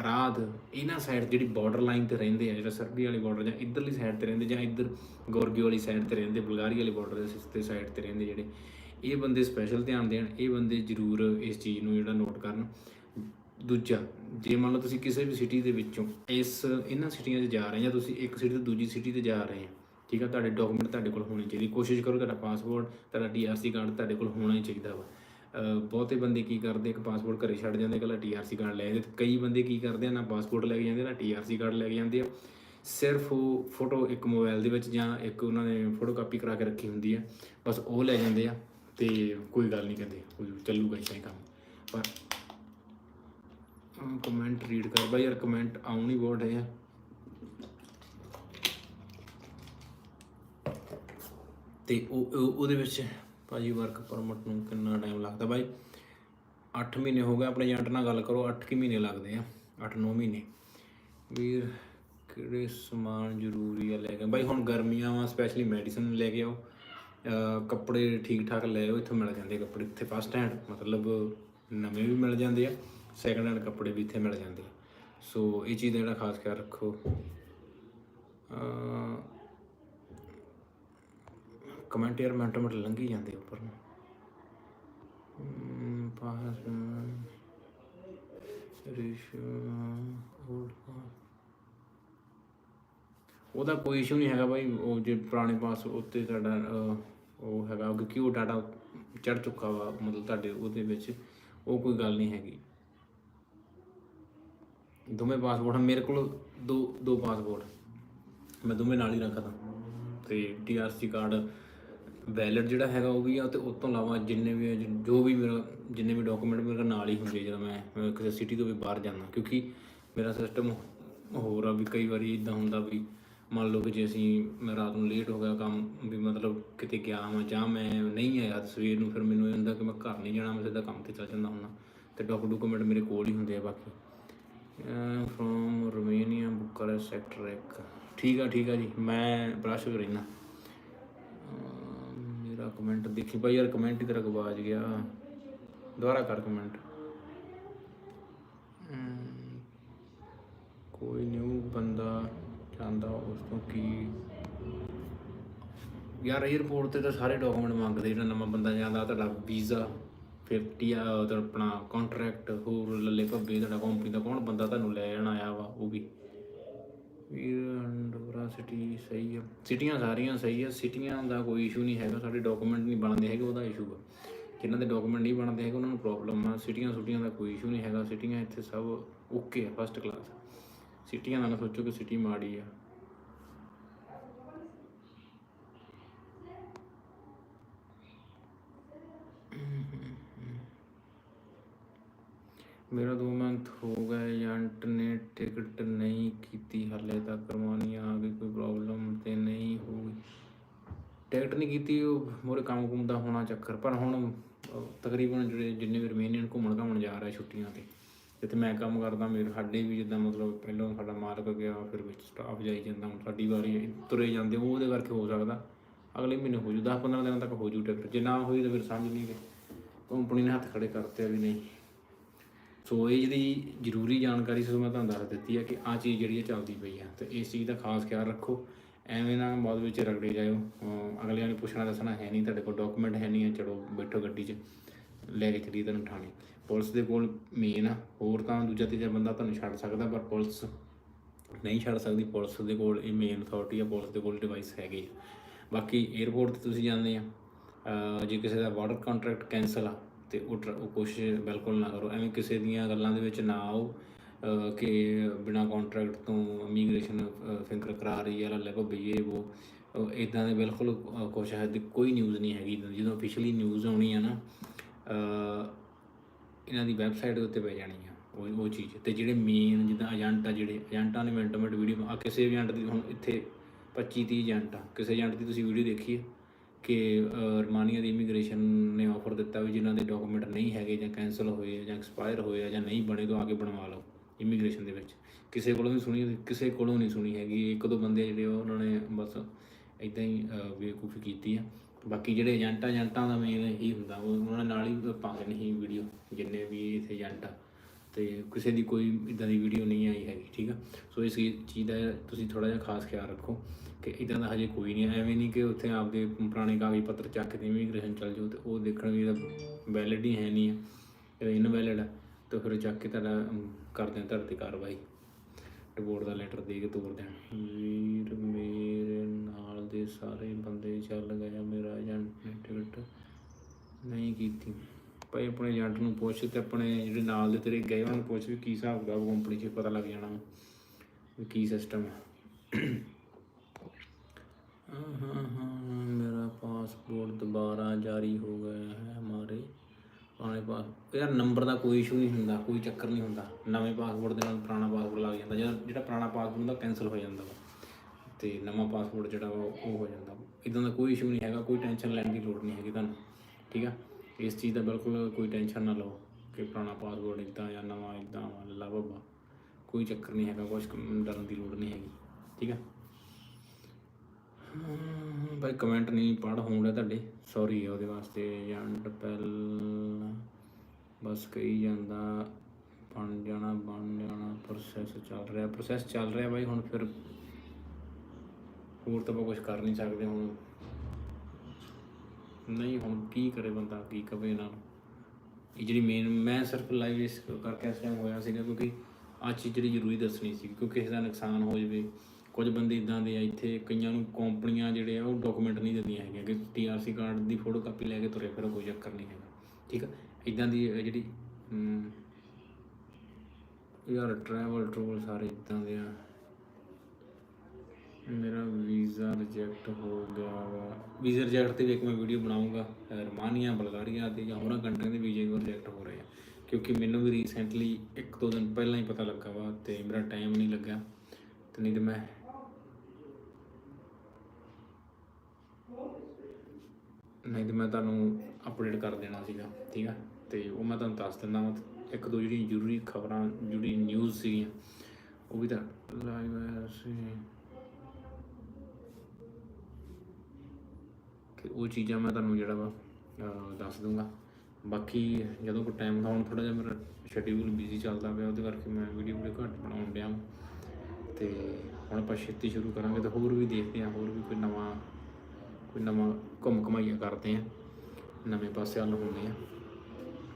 ਅਰਾਧ ਇਹਨਾਂ ਸਾਈਡ ਜਿਹੜੀ ਬਾਰਡਰ ਲਾਈਨ ਤੇ ਰਹਿੰਦੇ ਆ ਜਿਹੜਾ ਸਰਬੀ ਵਾਲੀ ਬਾਰਡਰ ਜਾਂ ਇਧਰਲੀ ਸਾਈਡ ਤੇ ਰਹਿੰਦੇ ਜਾਂ ਇਧਰ ਗੋਰਗੀ ਵਾਲੀ ਸਾਈਡ ਤੇ ਰਹਿੰਦੇ ਬੁਲਗਾਰੀ ਵਾਲੀ ਬਾਰਡਰ ਦੇ ਤੇ ਸਾਈਡ ਤੇ ਰਹਿੰਦੇ ਜਿਹੜੇ ਇਹ ਬੰਦੇ ਸਪੈਸ਼ਲ ਧਿਆਨ ਦੇਣ ਇਹ ਬੰਦੇ ਜ਼ਰੂਰ ਇਸ ਚੀਜ਼ ਨੂੰ ਜਿਹੜਾ ਨੋਟ ਕਰਨ। ਦੂਜਾ, ਜੇ ਮੰਨ ਲਓ ਤੁਸੀਂ ਕਿਸੇ ਵੀ ਸਿਟੀ ਦੇ ਵਿੱਚੋਂ ਇਸ ਇਹਨਾਂ ਸਿਟੀਆਂ 'ਚ ਜਾ ਰਹੇ ਜਾਂ ਤੁਸੀਂ ਇੱਕ ਸਿਟੀ ਤੋਂ ਦੂਜੀ ਸਿਟੀ ਤੇ ਜਾ ਰਹੇ ਆ, ਠੀਕ ਆ, ਤੁਹਾਡੇ ਡਾਕੂਮੈਂਟ ਤੁਹਾਡੇ ਕੋਲ ਹੋਣੇ ਚਾਹੀਦੇ। ਕੋਸ਼ਿਸ਼ ਕਰੋ ਤੁਹਾਡਾ ਪਾਸਪੋਰਟ ਤੁਹਾਡਾ ਡੀਆਰਸੀ ਕਾਰਡ ਤੁਹਾਡੇ ਕੋਲ ਹੋਣਾ ਹੀ ਚਾਹੀਦਾ ਵਾ। ਬਹੁਤੇ ਬੰਦੇ ਕੀ ਕਰਦੇ, ਇੱਕ ਪਾਸਪੋਰਟ ਘਰੇ ਛੱਡ ਜਾਂਦੇ, ਇਕੱਲਾ ਟੀਆਰਸੀ ਕਾਰਡ ਲੈ ਜਾਂਦੇ। ਕਈ ਬੰਦੇ ਕੀ ਕਰਦੇ ਆ, ਨਾ ਪਾਸਪੋਰਟ ਲੈ ਕੇ ਜਾਂਦੇ, ਨਾ ਟੀਆਰਸੀ ਕਾਰਡ ਲੈ ਕੇ ਜਾਂਦੇ ਆ। ਸਿਰਫ ਉਹ ਫੋਟੋ ਇੱਕ ਮੋਬਾਈਲ ਦੇ ਵਿੱਚ ਜਾਂ ਇੱਕ ਉਹਨਾਂ ਨੇ ਫੋਟੋ ਕਾਪੀ ਕਰਾ ਕੇ ਰੱਖੀ ਹੁੰਦੀ ਆ, ਬਸ ਉਹ ਲੈ ਜਾਂਦੇ ਆ ਤੇ ਕੋਈ ਗੱਲ ਨਹੀਂ ਕਹਿੰਦੇ ਕੋਈ ਚੱਲੂਗਾ ਹੀ ਕੰਮ। ਪਰ ਕਮੈਂਟ ਰੀਡ ਕਰ ਬਾਈ, ਯਾਰ ਕਮੈਂਟ ਆਉਣ ਹੀ ਬਹੁਤ ਹੈ ਤੇ ਉਹ ਉਹਦੇ ਵਿੱਚ ਭਾਜੀ ਵਰਕ ਪਰਮਿਟ ਨੂੰ ਕਿੰਨਾ ਟਾਈਮ ਲੱਗਦਾ ਬਾਈ? 8 ਮਹੀਨੇ ਹੋ ਗਏ, ਆਪਣੇ ਏਜੰਟ ਨਾਲ ਗੱਲ ਕਰੋ 8 ਕਿ ਮਹੀਨੇ ਲੱਗਦੇ ਆ 8-9 ਮਹੀਨੇ। ਵੀਰ, ਕਿਹੜੇ ਸਮਾਨ ਜ਼ਰੂਰੀ ਆ ਲੈ ਕੇ? ਬਾਈ, ਹੁਣ ਗਰਮੀਆਂ ਵਾ ਸਪੈਸ਼ਲੀ ਮੈਡੀਸਨ ਲੈ ਕੇ ਆਓ। ਕੱਪੜੇ ਠੀਕ ਠਾਕ ਲੈ ਆਓ, ਇੱਥੋਂ ਮਿਲ ਜਾਂਦੇ ਕੱਪੜੇ, ਇੱਥੇ ਫਸਟ ਹੈਂਡ ਮਤਲਬ ਨਵੇਂ ਵੀ ਮਿਲ ਜਾਂਦੇ ਆ। ਸੈਕੰਡ ਹੈਂਡ ਕੱਪੜੇ ਵੀ ਇੱਥੇ ਮਿਲ ਜਾਂਦੇ ਸੋ ਇਹ ਚੀਜ਼ ਦਾ ਜਿਹੜਾ ਖਾਸ ਖਿਆਲ ਰੱਖੋ। ਕਮੈਂਟ ਯਾਰ ਮਿੰਟ ਮਿੰਟ ਲੰਘੀ ਜਾਂਦੇ ਉੱਪਰ ਨੂੰ। ਪਾਸ ਰੇਸ਼ੋ ਹੋਲਡ ਉਹਦਾ ਕੋਈ ਇਸ਼ੂ ਨਹੀਂ ਹੈਗਾ ਬਾਈ। ਉਹ ਜੇ ਪੁਰਾਣੇ ਪਾਸ ਉੱਤੇ ਤੁਹਾਡਾ ਉਹ ਹੈਗਾ ਕਿਉਂਕਿ ਉਹ ਡਾਟਾ ਚੜ ਚੁੱਕਾ ਵਾ, ਮਤਲਬ ਤੁਹਾਡੇ ਉਹਦੇ ਵਿੱਚ, ਉਹ ਕੋਈ ਗੱਲ ਨਹੀਂ ਹੈਗੀ। ਦੋਵੇਂ ਪਾਸਪੋਰਟ ਹਨ। ਮੇਰੇ ਕੋਲ ਦੋ ਦੋ ਪਾਸਪੋਰਟ ਮੈਂ ਦੋਵੇਂ ਨਾਲ ਹੀ ਰੱਖਦਾ। ਤੇ ਟੀਆਰਸੀ ਕਾਰਡ ਵੈਲਿਡ ਜਿਹੜਾ ਹੈਗਾ ਉਹ ਵੀ ਆ ਤੇ ਉਸ ਤੋਂ ਇਲਾਵਾ ਜਿੰਨੇ ਵੀ ਆ, ਜੋ ਵੀ ਮੇਰਾ ਜਿੰਨੇ ਵੀ ਡਾਕੂਮੈਂਟ ਮੇਰੇ ਨਾਲ ਹੀ ਹੁੰਦੇ ਜਦੋਂ ਮੈਂ ਮੈਂ ਕਿਸੇ ਸਿਟੀ ਤੋਂ ਵੀ ਬਾਹਰ ਜਾਂਦਾ। ਕਿਉਂਕਿ ਮੇਰਾ ਸਿਸਟਮ ਹੋਰ ਆ ਵੀ ਕਈ ਵਾਰੀ ਇਦਾਂ ਹੁੰਦਾ ਵੀ ਮੰਨ ਲਓ ਕਿ ਜੇ ਅਸੀਂ ਮੈਂ ਰਾਤ ਨੂੰ ਲੇਟ ਹੋ ਗਿਆ ਕੰਮ ਵੀ ਮਤਲਬ ਕਿਤੇ ਗਿਆ ਹਾਂ ਜਾਂ ਮੈਂ ਨਹੀਂ ਆਇਆ ਸਵੇਰ ਨੂੰ ਫਿਰ ਮੈਨੂੰ ਇਹ ਹੁੰਦਾ ਕਿ ਮੈਂ ਘਰ ਨਹੀਂ ਜਾਣਾ ਮੈਂ ਸਿੱਧਾ ਕੰਮ ਤੇ ਚੱਲ ਜਾਂਦਾ ਹੁੰਦਾ। ਤੇ ਡਾਕ ਡਾਕੂਮੈਂਟ ਮੇਰੇ ਕੋਲ ਹੀ ਹੁੰਦੇ ਆ ਬਾਕੀ। ਫਰੋਮ ਰੋਮੇਨੀਆ ਬੁਕਾਰੈਸਟ ਸੈਕਟਰ 1 ਠੀਕ ਆ ਠੀਕ ਆ ਜੀ। ਮੈਂ ਬ੍ਰਸ਼ ਰਹਿਣਾ ਮੇਰਾ ਕਮੈਂਟ ਦੇਖੀ। ਭਾਈ ਯਾਰ ਕਮੈਂਟ ਹੀ ਤੇਰਾ ਗਵਾਚ ਗਿਆ। ਦੁਬਾਰਾ ਕਰ ਕਮੈਂਟ ਕੋਈ ਨਿਊ ਬੰਦਾ ਚਾਹੁੰਦਾ ਉਸ ਤੋਂ ਕੀ। ਯਾਰ 에어ਪੋਰਟ ਤੇ ਤਾਂ ਸਾਰੇ ਡਾਕੂਮੈਂਟ ਮੰਗਦੇ ਜਿਹੜਾ ਨਵਾਂ ਬੰਦਾ ਜਾਂਦਾ, ਤੁਹਾਡਾ ਵੀਜ਼ਾ ਫਿਰ ਟੀਆ ਆਪਣਾ ਕੰਟਰੈਕਟ ਹੋਰ ਤੁਹਾਡਾ ਕੰਪਨੀ ਦਾ ਕੌਣ ਬੰਦਾ ਤੁਹਾਨੂੰ ਲੈ ਜਾਣ ਆਇਆ ਵਾ, ਉਹ ਵੀ। ਵੀਰੰਡੋਰਾ ਸਿਟੀ ਸਹੀ ਆ। ਸਿਟੀਆਂ ਸਾਰੀਆਂ ਸਹੀ ਆ ਸਿਟੀਆਂ ਦਾ ਕੋਈ ਇਸ਼ੂ ਨਹੀਂ ਹੈਗਾ, ਸਾਡੇ ਡਾਕੂਮੈਂਟ ਨਹੀਂ ਬਣਦੇ ਹੈਗੇ, ਉਹਦਾ ਇਸ਼ੂ ਆ। ਜਿਨ੍ਹਾਂ ਦੇ ਡਾਕੂਮੈਂਟ ਨਹੀਂ ਬਣਦੇ ਹੈਗੇ, ਉਹਨਾਂ ਨੂੰ ਪ੍ਰੋਬਲਮ ਆ। ਸਿਟੀਆਂ ਸੁਟੀਆਂ ਦਾ ਕੋਈ ਇਸ਼ੂ ਨਹੀਂ ਹੈਗਾ ਸਿਟੀਆਂ ਇੱਥੇ ਸਭ ਓਕੇ ਆ ਫਸਟ ਕਲਾਸ ਸਿਟੀਆਂ ਦਾ ਨਾ ਸੋਚੋ ਕਿ ਸਿਟੀ ਮਾੜੀ ਆ। ਮੇਰਾ 2 ਮੰਥ ਹੋ ਗਏ ਏਜੰਟ ਨੇ ਟਿਕਟ ਨਹੀਂ ਕੀਤੀ, ਹਾਲੇ ਤੱਕ ਕਰਵਾਉਣੀ ਆ ਗਈ, ਕੋਈ ਪ੍ਰੋਬਲਮ ਤੇ ਨਹੀਂ ਹੋਈ ਟਿਕਟ ਨਹੀਂ ਕੀਤੀ, ਉਹ ਮੋਰੇ ਕੰਮ ਕੁਮ ਦਾ ਹੋਣਾ ਚੱਕਰ, ਪਰ ਹੁਣ ਤਕਰੀਬਨ ਜਿਹੜੇ ਜਿੰਨੇ ਵੀ ਰਮੇਨੀਅਨ ਘੁੰਮਣ ਘਾਮਣ ਜਾ ਰਿਹਾ ਛੁੱਟੀਆਂ ਤੇ। ਜਿੱਥੇ ਮੈਂ ਕੰਮ ਕਰਦਾ, ਮੇਰੇ ਸਾਡੇ ਵੀ ਜਿੱਦਾਂ ਮਤਲਬ ਪਹਿਲਾਂ ਸਾਡਾ ਮਾਲਕ ਗਿਆ, ਫਿਰ ਵਿੱਚ ਸਟਾਫ ਜਾਈ ਜਾਂਦਾ, ਹੁਣ ਸਾਡੀ ਵਾਰੀ ਤੁਰੇ ਜਾਂਦੇ, ਉਹ ਉਹਦੇ ਕਰਕੇ ਹੋ ਸਕਦਾ। ਅਗਲੇ ਮਹੀਨੇ ਹੋ ਜੂ 10 15 ਦਿਨਾਂ ਤੱਕ ਹੋ ਜੂ ਟਿਕਟ, ਜੇ ਨਾ ਹੋਈ ਤਾਂ ਫਿਰ ਸਮਝ ਨਹੀਂ ਗਏ ਕੰਪਨੀ ਨੇ ਹੱਥ ਖੜੇ ਕਰਤੇ ਵੀ ਨਹੀਂ। ਸੋ ਇਹ ਜਿਹੜੀ ਜ਼ਰੂਰੀ ਜਾਣਕਾਰੀ ਸੋ ਮੈਂ ਤੁਹਾਨੂੰ ਦੱਸ ਦਿੱਤੀ ਹੈ ਕਿ ਆ ਚੀਜ਼ ਜਿਹੜੀ ਹੈ ਚੱਲਦੀ ਪਈ ਆ ਤੇ ਇਸ ਚੀਜ਼ ਦਾ ਖਾਸ ਖਿਆਲ ਰੱਖੋ। ਐਵੇਂ ਨਾ ਬਾਅਦ ਵਿੱਚ ਰਗੜੇ ਜਾਇਓ। ਅਗਲਿਆਂ ਨੇ ਪੁੱਛਣਾ ਦੱਸਣਾ ਹੈ ਨਹੀਂ, ਤੁਹਾਡੇ ਕੋਲ ਡਾਕੂਮੈਂਟ ਹੈ ਨਹੀਂ ਹੈ, ਚਲੋ ਬੈਠੋ ਗੱਡੀ 'ਚ, ਲੈ ਕੇ ਚਲੀ ਤੁਹਾਨੂੰ ਠਾਣੇ। ਪੁਲਿਸ ਦੇ ਕੋਲ ਮੇਨ ਆ। ਹੋਰ ਤਾਂ ਦੂਜਾ ਤੀਜਾ ਬੰਦਾ ਤੁਹਾਨੂੰ ਛੱਡ ਸਕਦਾ, ਪਰ ਪੁਲਿਸ ਨਹੀਂ ਛੱਡ ਸਕਦੀ। ਪੁਲਿਸ ਦੇ ਕੋਲ ਇਹ ਮੇਨ ਅਥਾਰਟੀ ਆ। ਪੁਲਿਸ ਦੇ ਕੋਲ ਡਿਵਾਈਸ ਹੈਗੇ ਆ। ਬਾਕੀ 에어ਪੋਰਟ ਤੇ ਤੁਸੀਂ ਜਾਂਦੇ ਆ। ਜੇ ਕਿਸੇ ਦਾ ਵਾਟਰ ਕੰਟਰੈਕਟ ਕੈਨਸਲ ਆ ਤੇ ਉਹ ਟਰ- ਉਹ ਕੋਸ਼ਿਸ਼ ਬਿਲਕੁਲ ਨਾ ਕਰੋ। ਐਵੇਂ ਕਿਸੇ ਦੀਆਂ ਗੱਲਾਂ ਦੇ ਵਿੱਚ ਨਾ ਆਓ ਕਿ ਬਿਨਾ ਕੰਟਰੈਕਟ ਤੋਂ ਇਮੀਗ੍ਰੇਸ਼ਨ ਫਿੰਗਰ ਕਰਾ ਰਹੀ ਹੈ ਲੱਲੇ ਭੱਬੀਏ ਉਹ ਇਦਾਂ ਦੇ ਬਿਲਕੁਲ ਕੁਛ ਹੈ ਦੀ ਕੋਈ ਨਿਊਜ਼ ਨਹੀਂ ਹੈਗੀ। ਜਦੋਂ ਅਫੀਸ਼ੀਅਲੀ ਨਿਊਜ਼ ਆਉਣੀ ਆ ਨਾ ਇਹਨਾਂ ਦੀ ਵੈਬਸਾਈਟ ਦੇ ਉੱਤੇ ਪੈ ਜਾਣੀ ਆ ਉਹ ਉਹ ਚੀਜ਼। ਤੇ ਜਿਹੜੇ ਮੇਨ ਜਿੱਦਾਂ ਏਜੰਟ ਆ, ਜਿਹੜੇ ਏਜੰਟਾਂ ਨੇ ਮਿੰਟ ਮਿੰਟ ਵੀਡੀਓ ਆ, ਕਿਸੇ ਏਜੰਟ ਦੀ ਹੁਣ ਇੱਥੇ 25 30 ਏਜੰਟ ਆ, ਕਿਸੇ ਏਜੰਟ ਦੀ ਤੁਸੀਂ ਵੀਡੀਓ ਦੇਖੀ ਹੈ ਕਿ ਰਮਾਨੀਆ ਦੀ ਇਮੀਗ੍ਰੇਸ਼ਨ ਨੇ ਆਫਰ ਦਿੱਤਾ ਵੀ ਜਿਨ੍ਹਾਂ ਦੇ ਡਾਕੂਮੈਂਟ ਨਹੀਂ ਹੈਗੇ ਜਾਂ ਕੈਨਸਲ ਹੋਏ ਆ ਜਾਂ ਐਕਸਪਾਇਰ ਹੋਏ ਆ ਜਾਂ ਨਹੀਂ ਬਣੇ ਤਾਂ ਆ ਕੇ ਬਣਵਾ ਲਓ ਇਮੀਗ੍ਰੇਸ਼ਨ ਦੇ ਵਿੱਚ। ਕਿਸੇ ਕੋਲੋਂ ਨਹੀਂ ਸੁਣੀ ਕਿਸੇ ਕੋਲੋਂ ਨਹੀਂ ਸੁਣੀ ਹੈਗੀ। ਇੱਕ ਦੋ ਬੰਦੇ ਜਿਹੜੇ ਉਹ ਉਹਨਾਂ ਨੇ ਬਸ ਇਦਾਂ ਹੀ ਅਹ, ਬੇਵਕੂਫੀ ਕੀਤੀ ਆ। ਬਾਕੀ ਜਿਹੜੇ ਏਜੰਟਾਂ ਏਜੰਟਾਂ ਦਾ ਮੇਨ ਇਹੀ ਹੁੰਦਾ। ਉਹ ਉਹਨਾਂ ਨੇ ਨਾਲ ਹੀ ਪਾ ਦੇਣੀ ਸੀ ਵੀਡੀਓ ਜਿੰਨੇ ਵੀ ਇੱਥੇ ਏਜੰਟ ਆ। ਤੇ ਕਿਸੇ ਦੀ ਕੋਈ ਇਦਾਂ ਦੀ ਵੀਡੀਓ ਨਹੀਂ ਆਈ ਹੈਗੀ ਠੀਕ ਆ? ਸੋ ਇਸ ਚੀਜ਼ ਦਾ ਤੁਸੀਂ ਥੋੜਾ ਜਿਹਾ ਖਾਸ ਖਿਆਲ ਰੱਖੋ। ਕਿ ਇਦਾਂ ਦਾ ਹਜੇ ਕੋਈ ਨਹੀਂ ਐਵੇਂ ਨਹੀਂ ਕਿ ਉੱਥੇ ਆਪਦੇ ਪੁਰਾਣੇ ਕਾਗਜ਼ ਪੱਤਰ ਚੱਕ ਕੇ ਇਮੀਗ੍ਰੇਸ਼ਨ ਚੱਲ ਜਾਓ ਤੇ ਉਹ ਦੇਖਣ ਵੀ ਵੈਲਿਡ ਹੀ ਹੈ ਨਹੀਂ ਆ ਇਨਵੈਲਿਡ ਆ ਤੇ ਫਿਰ ਚੱਕ ਕੇ ਤੁਹਾਡਾ ਅਮ, ਕਰਦੇ ਆ ਤੁਹਾਡੇ ਤੇ ਕਾਰਵਾਈ ਰਿਪੋਰਟ ਦਾ ਲੈਟਰ ਦੇ ਕੇ ਤੋਰ ਦੇਣ। ਵੀਰ ਮੇਰੇ ਨਾਲ ਦੇ ਸਾਰੇ ਬੰਦੇ ਚੱਲ ਗਏ ਮੇਰਾ ਏਜੰਟ ਨੇ ਟਿਕਟ ਨਹੀਂ ਕੀਤੀ। ਭਾਈ ਆਪਣੇ ਏਜੰਟ ਨੂੰ ਪੁੱਛ ਤੇ ਆਪਣੇ ਜਿਹੜੇ ਨਾਲ ਦੇ ਤੇਰੇ ਗਏ ਉਹਨਾਂ ਨੂੰ ਪੁੱਛ ਵੀ ਕੀ ਹਿਸਾਬ ਦਾ ਕੰਪਨੀ 'ਚ ਪਤਾ ਲੱਗ ਜਾਣਾ ਵੀ ਕੀ ਸਿਸਟਮ ਹੈ ਹਾਂ ਹਾਂ ਮੇਰਾ ਪਾਸਪੋਰਟ ਦੁਬਾਰਾ ਜਾਰੀ ਹੋ ਗਿਆ ਹੈ ਹਮਾਰੇ ਪੁਰਾਣੇ ਪਾਸ ਯਾਰ ਨੰਬਰ ਦਾ ਕੋਈ ਇਸ਼ੂ ਨਹੀਂ ਹੁੰਦਾ, ਕੋਈ ਚੱਕਰ ਨਹੀਂ ਹੁੰਦਾ। ਨਵੇਂ ਪਾਸਪੋਰਟ ਦੇ ਨਾਲ ਪੁਰਾਣਾ ਪਾਸਪੋਰਟ ਲੱਗ ਜਾਂਦਾ। ਜਿਹੜਾ ਜਿਹੜਾ ਪੁਰਾਣਾ ਪਾਸਪੋਰਟ ਹੁੰਦਾ ਕੈਨਸਲ ਹੋ ਜਾਂਦਾ ਵਾ। ਤੇ ਨਵਾਂ ਪਾਸਪੋਰਟ ਜਿਹੜਾ ਵਾ, ਉਹ ਹੋ ਜਾਂਦਾ ਇਦਾਂ ਦਾ ਕੋਈ ਇਸ਼ੂ ਨਹੀਂ ਹੈਗਾ, ਕੋਈ ਟੈਨਸ਼ਨ ਲੈਣ ਦੀ ਲੋੜ ਨਹੀਂ ਹੈਗੀ ਤੁਹਾਨੂੰ। ਠੀਕ ਆ? ਇਸ ਚੀਜ਼ ਦਾ ਬਿਲਕੁਲ ਕੋਈ ਟੈਨਸ਼ਨ ਨਾ ਲਓ ਕਿ ਪੁਰਾਣਾ ਪਾਸਪੋਰਟ ਇਦਾਂ ਜਾਂ ਨਵਾਂ ਇਦਾਂ ਵਾ ਲੱਲਾ ਬੱਬਾ। ਕੋਈ ਚੱਕਰ ਨਹੀਂ ਹੈਗਾ ਕੁਝ ਡਰਨ ਦੀ ਲੋੜ ਨਹੀਂ ਹੈਗੀ। ਠੀਕ ਆ? ਭਾਈ ਕਮੈਂਟ ਨਹੀਂ ਪੜ ਹੋਣ ਤੁਹਾਡੇ। ਸੌਰੀ ਉਹਦੇ ਵਾਸਤੇ ਜੰਡ ਪੈਲ ਬਸ ਕਹੀ ਜਾਂਦਾ, ਬਣ ਜਾਣਾ ਬਣ ਜਾਣਾ ਪ੍ਰੋਸੈਸ ਚੱਲ ਰਿਹਾ। ਪ੍ਰੋਸੈਸ ਚੱਲ ਰਿਹਾ ਬਾਈ, ਹੁਣ ਫਿਰ ਹੋਰ ਤਾਂ ਆਪਾਂ ਕੁਝ ਕਰ ਨਹੀਂ ਸਕਦੇ ਹੁਣ। ਨਹੀਂ, ਹੁਣ ਕੀ ਕਰੇ ਬੰਦਾ, ਕੀ ਕਵੇ ਇਹਨਾਂ ਨੂੰ ਇਹ ਜਿਹੜੀ ਮੇਨ ਮੈਂ ਸਿਰਫ ਲਾਈਵ ਇਸ ਕਰਕੇ ਇਸ ਟਾਈਮ ਹੋਇਆ ਸੀਗਾ ਕਿਉਂਕਿ ਆਹ ਚੀਜ਼ ਜਿਹੜੀ ਜ਼ਰੂਰੀ ਦੱਸਣੀ ਸੀ, ਕਿਉਂਕਿ ਕਿਸੇ ਦਾ ਨੁਕਸਾਨ ਹੋ ਜਾਵੇ। ਕੁਝ ਬੰਦੇ ਇਦਾਂ ਦੇ ਆ, ਇੱਥੇ ਕਈਆਂ ਨੂੰ ਕੰਪਨੀਆਂ ਜਿਹੜੇ ਆ, ਉਹ ਡਾਕੂਮੈਂਟ ਨਹੀਂ ਦਿੰਦੀਆਂ ਹੈਗੀਆਂ ਕਿ ਟੀਆਰਸੀ ਕਾਰਡ ਦੀ ਫੋਟੋ ਕਾਪੀ ਲੈ ਕੇ ਤੁਰੇ ਫਿਰੋ, ਕੋਈ ਚੱਕਰ ਨਹੀਂ ਹੈਗਾ। ਠੀਕ ਆ? ਇਦਾਂ ਦੀ ਜਿਹੜੀ ਯਾਰ ਟਰੈਵਲ ਟਰੂਲ ਸਾਰੇ ਇਦਾਂ ਦੇ ਆ। ਮੇਰਾ ਵੀਜ਼ਾ ਰਿਜੈਕਟ ਹੋ ਗਿਆ ਵਾ। ਵੀਜ਼ਾ ਰਿਜੈਕਟ ਤੇ ਵੀ ਇੱਕ ਮੈਂ ਵੀਡੀਓ ਬਣਾਉਂਗਾ ਰਮਾਨੀਆ ਬਲਗਾਰੀਆ ਤੇ ਜਾਂ ਹੋਰਾਂ ਕੰਟਰੀਆਂ ਦੇ ਵੀਜ਼ੇ ਰਿਜੈਕਟ ਹੋ ਰਹੇ ਆ। ਕਿਉਂਕਿ ਮੈਨੂੰ ਵੀ ਰੀਸੈਂਟਲੀ ਇੱਕ ਦੋ ਦਿਨ ਪਹਿਲਾਂ ਹੀ ਪਤਾ ਲੱਗਾ ਵਾ ਤੇ ਮੇਰਾ ਟਾਈਮ ਨਹੀਂ ਲੱਗਾ ਤੇ ਨਹੀਂ ਤੇ ਮੈਂ ਨਹੀਂ ਤੇ ਮੈਂ ਤੁਹਾਨੂੰ ਅਪਡੇਟ ਕਰ ਦੇਣਾ ਸੀਗਾ, ਠੀਕ ਆ? ਤੇ ਉਹ ਮੈਂ ਤੁਹਾਨੂੰ ਦੱਸ ਦਿੰਦਾ ਵਾ, ਇੱਕ ਦੋ ਜਿਹੜੀਆਂ ਜ਼ਰੂਰੀ ਖਬਰਾਂ, ਜਿਹੜੀ ਨਿਊਜ਼ ਸੀਗੀਆਂ, ਉਹ ਵੀ ਤਾਂ ਲਾਈਵ ਆਇਆ ਸੀ। ਕਿ ਉਹ ਚੀਜ਼ਾਂ ਮੈਂ ਤੁਹਾਨੂੰ ਜਿਹੜਾ ਵਾ ਦੱਸ ਦੂੰਗਾ। ਬਾਕੀ ਜਦੋਂ ਕੋ ਟਾਈਮ ਹੁੰਦਾ, ਹੁਣ ਥੋੜਾ ਜਿਹਾ ਮੇਰਾ ਸ਼ਡਿਊਲ ਬਿਜ਼ੀ ਚੱਲਦਾ ਪਿਆ, ਉਹਦੇ ਕਰਕੇ ਮੈਂ ਵੀਡੀਓ ਵੀਡੀਓ ਘੱਟ ਬਣਾਉਣ ਡਿਆ ਵਾਂ। ਤੇ ਹੁਣ ਆਪਾਂ ਛੇਤੀ ਸ਼ੁਰੂ ਕਰਾਂਗੇ ਤਾਂ ਹੋਰ ਵੀ ਦੇਖਦੇ ਹਾਂ, ਹੋਰ ਵੀ ਕੋਈ ਨਵਾਂ ਕੋਈ ਨਵਾਂ ਘੁੰਮ ਘਮਾਈਆ ਕਰਦੇ ਆ, ਨਵੇਂ ਪਾਸੇ ਵੱਲ ਹੁੰਦੇ ਆ।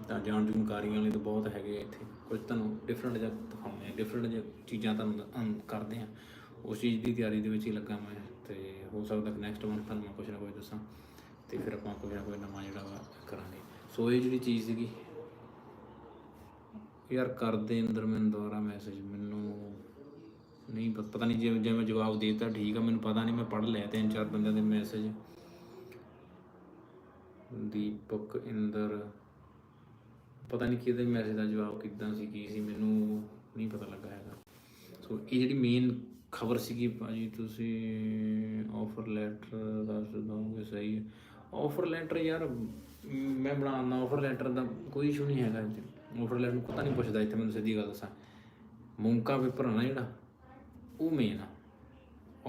ਤਾਂ ਜਾਣ ਜੂਨਕਾਰੀਆਂ ਵਾਲੇ ਤਾਂ ਬਹੁਤ ਹੈਗੇ ਇੱਥੇ। ਕੁਝ ਤੁਹਾਨੂੰ ਡਿਫਰੈਂਟ ਜਿਹਾ ਦਿਖਾਉਂਦੇ ਆ ਡਿਫਰੈਂਟ ਜਿਹਾ ਚੀਜ਼ਾਂ ਤੁਹਾਨੂੰ ਕਰਦੇ ਆ। ਉਸ ਚੀਜ਼ ਦੀ ਤਿਆਰੀ ਦੇ ਵਿੱਚ ਹੀ ਲੱਗਾ ਮੈਂ, ਤੇ ਹੋ ਸਕਦਾ ਕਿ ਨੈਕਸਟ ਮੰਥ ਤੁਹਾਨੂੰ ਮੈਂ ਕੁਝ ਨਾ ਕੁਝ ਦੱਸਾਂ, ਤੇ ਫਿਰ ਆਪਾਂ ਕੋਈ ਨਾ ਕੋਈ ਨਵਾਂ ਜਿਹੜਾ ਵਾ ਕਰਾਂਗੇ। ਸੋ ਇਹ ਜਿਹੜੀ ਚੀਜ਼ ਸੀਗੀ, ਯਾਰ ਕਰਦੇ ਅੰਦਰ ਮੈਨੂੰ ਦੁਬਾਰਾ ਮੈਸੇਜ ਮੈਨੂੰ ਨਹੀਂ ਪ- ਪਤਾ ਨਹੀਂ ਜੇ ਜੇ ਮੈਂ ਜਵਾਬ ਦੇ ਦਿੱਤਾ ਠੀਕ ਆ ਮੈਨੂੰ ਪਤਾ ਨਹੀਂ ਮੈਂ ਪੜ੍ਹ ਲਿਆ ਤਿੰਨ ਚਾਰ ਬੰਦਿਆਂ ਦੇ ਮੈਸੇਜ ਦੀਪਕ ਇੰਦਰ। ਪਤਾ ਨਹੀਂ ਕਿਹਦੇ ਮੈਸੇਜ ਦਾ ਜਵਾਬ ਕਿੱਦਾਂ ਸੀ ਕੀ ਸੀ ਮੈਨੂੰ ਨਹੀਂ ਪਤਾ ਲੱਗਾ ਹੈਗਾ। ਸੋ ਇਹ ਜਿਹੜੀ ਮੇਨ ਖਬਰ ਸੀਗੀ ਭਾਜੀ ਤੁਸੀਂ ਆਫਰ ਲੈਟਰ ਦੱਸ ਦੋਗੇ ਸਹੀ। ਹੈ ਆਫਰ ਲੈਟਰ ਯਾਰ ਮ, ਮੈਂ ਬਣਾਉਣਾ ਆਫਰ ਲੈਟਰ ਦਾ ਕੋਈ ਇਸ਼ੂ ਨਹੀਂ ਹੈਗਾ ਆਫਰ ਲੈਟਰ ਨੂੰ ਪਤਾ ਨਹੀਂ ਪੁੱਛਦਾ ਇੱਥੇ ਮੈਨੂੰ ਸਿੱਧੀ ਗੱਲ ਦੱਸਾਂ। ਮੂੰਕਾ ਪੇਪਰ ਨਾ ਜਿਹੜਾ ਉਹ ਮੇਨ ਆ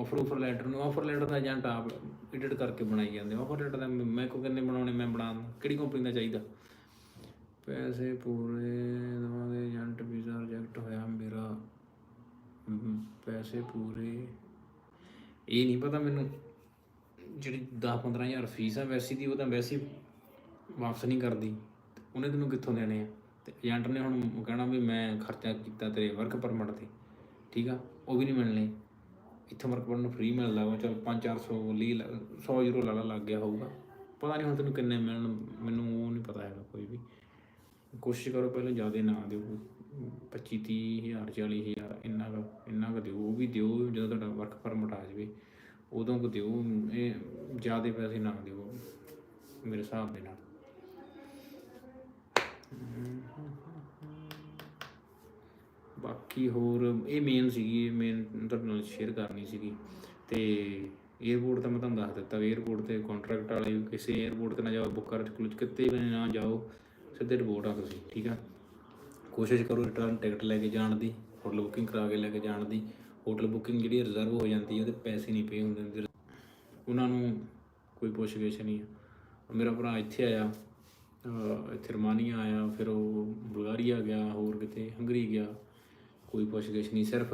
ਆਫਰ ਆਫਰ ਲੈਟਰ ਨੂੰ ਆਫਰ ਲੈਟਰ ਦਾ ਏਜੰਟ ਆਪ ਐਡਿਟ ਕਰਕੇ ਬਣਾਈ ਜਾਂਦੇ ਆਫਰ ਲੈਟਰ ਦਾ ਮੈਂ- ਮੈਂ ਕੋ ਕਿੰਨੇ ਬਣਾਉਣੇ, ਮੈਂ ਬਣਾ ਦਿੰਦਾ। ਕਿਹੜੀ ਕੰਪਨੀ ਦਾ ਚਾਹੀਦਾ? ਪੈਸੇ ਪੂਰੇ ਦਵਾਂਗੇ ਏਜੰਟ ਵੀਜ਼ਾ ਰਿਜੈਕਟ ਹੋਇਆ ਮੇਰਾ। ਪੈਸੇ ਪੂਰੇ। ਇਹ ਨਹੀਂ ਪਤਾ ਮੈਨੂੰ ਜਿਹੜੀ 10 15000 ਫੀਸ ਆ, ਵੈਸੀ ਦੀ, ਉਹ ਤਾਂ ਵੈਸੇ ਵਾਪਸ ਨਹੀਂ ਕਰਦੀ। ਉਹਨੇ ਤੈਨੂੰ ਕਿੱਥੋਂ ਦੇਣੇ ਆ? ਤੇ ਏਜੰਟ ਨੇ ਹੁਣ ਕਹਿਣਾ ਵੀ ਮੈਂ ਖਰਚਾ ਕੀਤਾ ਤੇਰੇ ਵਰਕ ਪਰਮਿਟ ਤੇ। ਠੀਕ ਆ? ਉਹ ਵੀ ਨਹੀਂ ਮਿਲਣੇ। ਇੱਥੋਂ ਵਰਕ ਪਰਮਿਟ ਫ੍ਰੀ ਮਿਲਦਾ ਵਾ। ਚਲ 5-400 ਲਈ 100 ਯੂਰੋ ਲਾਲਾ ਲੱਗ ਗਿਆ ਹੋਊਗਾ। ਪਤਾ ਨਹੀਂ ਹੁਣ ਤੈਨੂੰ ਕਿੰਨੇ ਮਿਲਣ, ਮੈਨੂੰ ਉਹ ਨਹੀਂ ਪਤਾ ਹੈਗਾ ਕੋਈ ਵੀ। ਕੋਸ਼ਿਸ਼ ਕਰੋ ਪਹਿਲਾਂ ਜ਼ਿਆਦਾ ਨਾ ਦਿਓ। 25 30 ਹਜ਼ਾਰ 40 ਹਜ਼ਾਰ, ਇੰਨਾ ਕੁ ਇੰਨਾ ਕੁ ਦਿਓ। ਉਹ ਵੀ ਦਿਓ, ਜਦੋਂ ਤੁਹਾਡਾ ਵਰਕ ਪਰਮਿਟ ਆ ਜਾਵੇ, ਉਦੋਂ ਕੁ ਦਿਓ। ਇਹ ਜ਼ਿਆਦਾ ਪੈਸੇ ਨਾ ਦਿਓ ਮੇਰੇ ਹਿਸਾਬ ਦੇ ਨਾਲ। ਬਾਕੀ ਹੋਰ ਇਹ ਮੇਨ ਸੀਗੀ ਮੇਨ ਤੁਹਾਨੂੰ ਨਾਲ ਸ਼ੇਅਰ ਕਰਨੀ ਸੀਗੀ। ਤੇ 에어ਪੋਰਟ ਤਾਂ ਮੈਂ ਤੁਹਾਨੂੰ ਦੱਸ ਦਿੱਤਾ ਵੀ 에어ਪੋਰਟ ਤੇ ਕੰਟਰੈਕਟ ਵਾਲੇ ਕਿਸੇ 에어ਪੋਰਟ ਤੇ ਨਾ ਜਾਓ ਬੁੱਕ ਕਰ ਕੁਝ ਕਿਤੇ ਵੀ ਨਾ ਜਾਓ, ਸਿੱਧੇ ਰਿਪੋਰਟ ਆ ਤੁਸੀਂ ਠੀਕ ਆ? ਕੋਸ਼ਿਸ਼ ਕਰੋ ਰਿਟਰਨ ਟਿਕਟ ਲੈ ਕੇ ਜਾਣ ਦੀ ਹੋਟਲ ਬੁਕਿੰਗ ਕਰਾ ਕੇ ਲੈ ਕੇ ਜਾਣ ਦੀ। ਹੋਟਲ ਬੁਕਿੰਗ ਜਿਹੜੀ ਰਿਜ਼ਰਵ ਹੋ ਜਾਂਦੀ ਉਹਦੇ ਪੈਸੇ ਨਹੀਂ ਪੇ ਹੁੰਦੇ ਉਹਨਾਂ ਨੂੰ ਕੋਈ ਪੁੱਛਗਿਛ ਨਹੀਂ ਮੇਰਾ ਭਰਾ ਇੱਥੇ ਆਇਆ ਇੱਥੇ ਰਮਾਨੀਆ ਆਇਆ, ਫਿਰ ਉਹ ਬੁਲਗਾਰੀਆ ਗਿਆ, ਹੋਰ ਕਿਤੇ ਹੰਗਰੀ ਗਿਆ। ਕੋਈ ਪੁੱਛਗਿੱਛ ਨਹੀਂ ਸਿਰਫ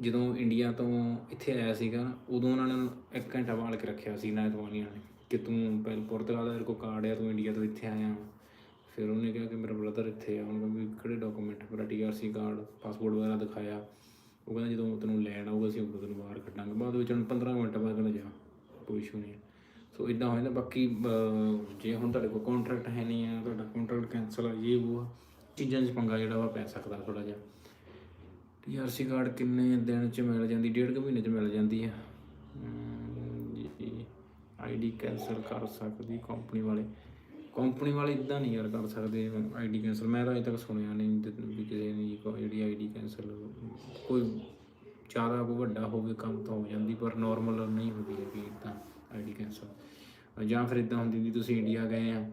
ਜਦੋਂ ਇੰਡੀਆ ਤੋਂ ਇੱਥੇ ਆਇਆ ਸੀਗਾ ਉਦੋਂ ਉਹਨਾਂ ਨੇ ਇੱਕ ਘੰਟਾ ਬਾਲ ਕੇ ਰੱਖਿਆ ਸੀ ਨਾਇਤ ਵਾਲੀਆਂ ਨੇ ਕਿ ਤੂੰ ਪਹਿਲ ਪੁਰਤਗਾਲ ਦਾ ਤੇਰੇ ਕੋਲ ਕਾਰਡ ਆ ਤੂੰ ਇੰਡੀਆ ਤੋਂ ਇੱਥੇ ਆਇਆ ਫਿਰ ਉਹਨੇ ਕਿਹਾ ਕਿ ਮੇਰਾ ਬ੍ਰਦਰ ਇੱਥੇ ਆ ਉਹਨੇ ਕਿਹਾ ਵੀ ਕਿਹੜੇ ਡਾਕੂਮੈਂਟ ਮੇਰਾ ਟੀਆਰਸੀ ਕਾਰਡ ਪਾਸਪੋਰਟ ਵਗੈਰਾ ਦਿਖਾਇਆ। ਉਹ ਕਹਿੰਦਾ ਜਦੋਂ ਤੈਨੂੰ ਲੈਣ ਆਊਗਾ ਅਸੀਂ ਉਦੋਂ ਤੈਨੂੰ ਬਾਹਰ ਕੱਢਾਂਗੇ। ਬਾਅਦ ਵਿੱਚ ਹੁਣ 15 ਮਿੰਟ ਬਾਅਦ ਕਹਿੰਦਾ ਜਾ ਕੋਈ ਇਸ਼ੂ ਨਹੀਂ। ਹੈ। ਸੋ ਇਦਾਂ ਹੋ ਜਾਂਦਾ ਬਾਕੀ ਜੇ ਹੁਣ ਤੁਹਾਡੇ ਕੋਲ ਕੰਟਰੈਕਟ ਹੈ ਨਹੀਂ ਆ ਤੁਹਾਡਾ ਕੰਟਰੈਕਟ ਕੈਨਸਲ ਆ ਇਹ ਉਹ ਆ, ਚੀਜ਼ਾਂ 'ਚ ਪੰਗਾ ਜਿਹੜਾ ਵਾ ਪੈ ਸਕਦਾ ਥੋੜਾ ਜਿਹਾ। ਟੀਆਰਸੀ ਕਾਰਡ ਕਿੰਨੇ ਦਿਨ 'ਚ ਮਿਲ ਜਾਂਦੀ, ਡੇਢ ਕੁ ਮਹੀਨੇ 'ਚ ਮਿਲ ਜਾਂਦੀ ਆ। ਆਈਡੀ ਕੈਨਸਲ ਕਰ ਸਕਦੀ ਕੰਪਨੀ ਵਾਲੇ। ਕੰਪਨੀ ਵਾਲੇ ਇਦਾਂ ਨਹੀਂ ਯਾਰ ਕਰ ਸਕਦੇ ਆਈਡੀ ਕੈਨਸਲ ਮੈਂ ਤਾਂ ਅਜੇ ਤੱਕ ਸੁਣਿਆ ਨਹੀਂ ਵੀ ਕਿਸੇ ਨੇ ਜੀ ਕੋਈ ਜਿਹੜੀ ਆਈਡੀ ਕੈਨਸਲ ਕੋਈ ਜ਼ਿਆਦਾ ਕੋਈ ਵੱਡਾ ਹੋਵੇ ਕੰਮ ਤਾਂ ਹੋ ਜਾਂਦੀ, ਪਰ ਨਾਰਮਲ ਨਹੀਂ ਹੁੰਦੀ ਹੈ ਵੀ ਇਦਾਂ ਆਈਡੀ ਕੈਨਸਲ ਜਾਂ ਫਿਰ ਇਦਾਂ ਹੁੰਦੀ ਵੀ ਤੁਸੀਂ ਇੰਡੀਆ ਗਏ ਆ